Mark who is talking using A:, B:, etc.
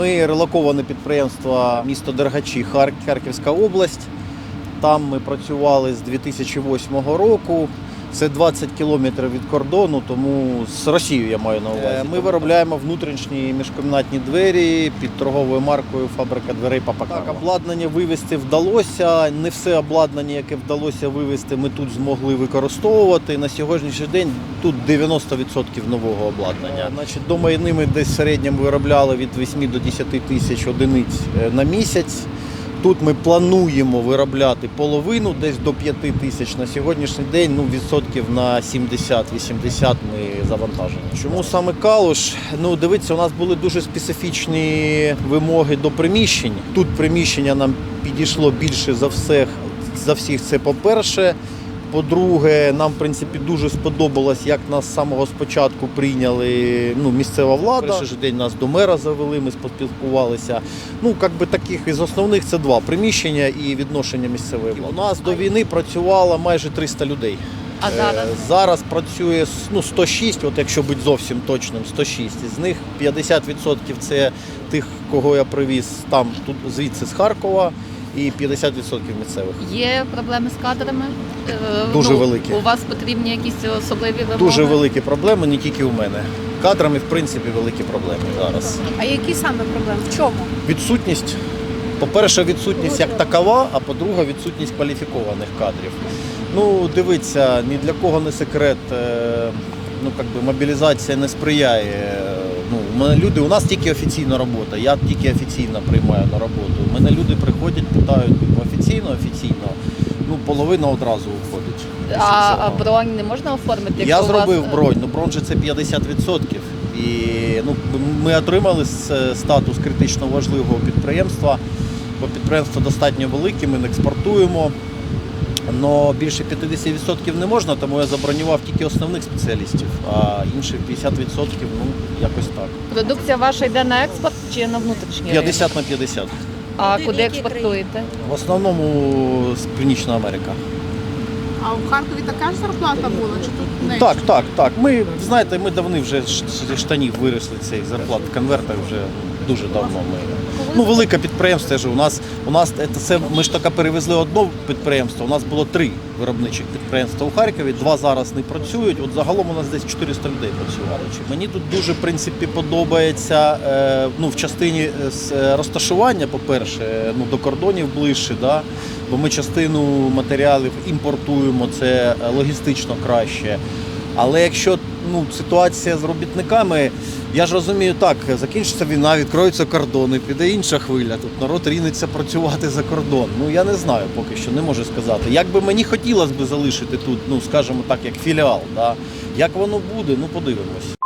A: Ми релоковане підприємство місто Дергачі, Хар- Харківська область. Там ми працювали з 2008 року. Це 20 кілометрів від кордону, тому з Росією я маю на увазі. Ми виробляємо внутрішні міжкомнатні двері під торговою маркою Фабрика дверей Папака. Так, обладнання вивезти вдалося. Не все обладнання, яке вдалося вивезти, ми тут змогли використовувати. На сьогоднішній день тут 90% нового обладнання. Значить, до війни ми десь в середньому виробляли від 8 до 10 тисяч одиниць е, на місяць. Тут ми плануємо виробляти половину, десь до 5 тисяч на сьогоднішній день. Ну, відсотків на 70-80 ми завантажені. Чому саме калуш? Ну, дивіться, у нас були дуже специфічні вимоги до приміщень. Тут приміщення нам підійшло більше за всіх. За всіх це по-перше. По-друге, нам в принципі дуже сподобалось, як нас з самого спочатку прийняли ну, місцева влада. Перший же день нас до мера завели, ми поспілкувалися. Ну, як би таких із основних це два приміщення і відношення місцевої влади. У нас до війни працювало майже 300 людей.
B: А
A: Е,
B: зараз?
A: Зараз працює ну, 106, от якщо бути зовсім точним, 106. Із них 50% це тих, кого я привіз там, тут звідси з Харкова, і 50% місцевих.
B: Є проблеми з кадрами? Е,
A: Дуже великі.
B: У вас потрібні якісь особливі вимоги?
A: Дуже великі проблеми, не тільки у мене. Кадрами, в принципі, великі проблеми зараз.
C: А які саме проблеми? В чому?
A: Відсутність. По-перше, відсутність як такова, а по-друге, відсутність кваліфікованих кадрів. Ну, дивіться, ні для кого не секрет. е, Ну, як би мобілізація не сприяє. Ну, мене люди, у нас тільки офіційна робота. Я тільки офіційно приймаю на роботу. У мене люди приходять, питають типу, офіційно, офіційно. Ну, половина одразу уходить.
B: А, а бронь не можна оформити?
A: Я
B: вас,
A: зробив
B: е,
A: бронь, ну бронь же це 50%. І ну, ми отримали статус критично важливого підприємства, бо підприємство достатньо велике, ми не експортуємо. Но більше 50% не можна, тому я забронював тільки основних спеціалістів, а інші 50% ну якось так.
B: Продукція ваша йде на експорт чи на внутрішній?
A: 50 на 50.
B: А
C: Куди,
B: експортуєте?
A: В основному з Північна Америка.
D: А в Харкові така ж зарплата була? Чи тут не
A: Так, так, так. Ми знаєте, ми давно вже з штанів виросли цей зарплат в конвертах вже дуже давно. Ми ну велике підприємство. ж У нас у нас це, ми ж таки перевезли одне підприємство. У нас було три виробничих підприємства у Харкові. Два зараз не працюють. От загалом у нас десь 400 людей працювало. Мені тут дуже в принципі подобається е, ну в частині е, е, розташування. По перше, ну до кордонів ближче, да. Бо ми частину матеріалів імпортуємо, це логістично краще. Але якщо ну, ситуація з робітниками, я ж розумію, так, закінчиться війна, відкроються кордони, піде інша хвиля. Тут народ рінеться працювати за кордон. Ну я не знаю поки що, не можу сказати. Як би мені хотілося б залишити тут, ну скажімо так, як філіал. Да? Як воно буде, ну подивимось.